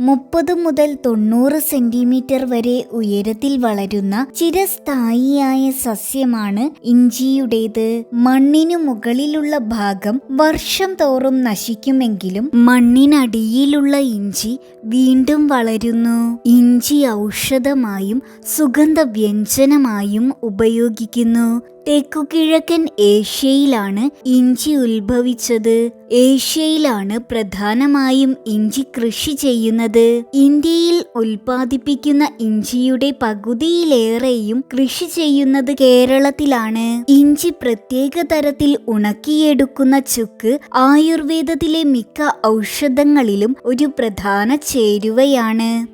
മുപ്പത് മുതൽ തൊണ്ണൂറ് സെന്റിമീറ്റർ വരെ ഉയരത്തിൽ വളരുന്ന ചിരസ്ഥായിയായ സസ്യമാണ് ഇഞ്ചിയുടേത്. മണ്ണിനു മുകളിലുള്ള ഭാഗം വർഷം തോറും നശിക്കുമെങ്കിലും മണ്ണിനടിയിലുള്ള ഇഞ്ചി വീണ്ടും വളരുന്നു. ഇഞ്ചി ഔഷധമായും സുഗന്ധ വ്യഞ്ജനമായും ഉപയോഗിക്കുന്നു. തെക്കുകിഴക്കൻ ഏഷ്യയിലാണ് ഇഞ്ചി ഉത്ഭവിച്ചത്. ഏഷ്യയിലാണ് പ്രധാനമായും ഇഞ്ചി കൃഷി ചെയ്യുന്നത്. ഇന്ത്യയിൽ ഉൽപ്പാദിപ്പിക്കുന്ന ഇഞ്ചിയുടെ പകുതിയിലേറെയും കൃഷി ചെയ്യുന്നത് കേരളത്തിലാണ്. ഇഞ്ചി പ്രത്യേക തരത്തിൽ ഉണക്കിയെടുക്കുന്ന ചുക്ക് ആയുർവേദത്തിലെ മിക്ക ഔഷധങ്ങളിലും ഒരു പ്രധാന ചേരുവയാണ്.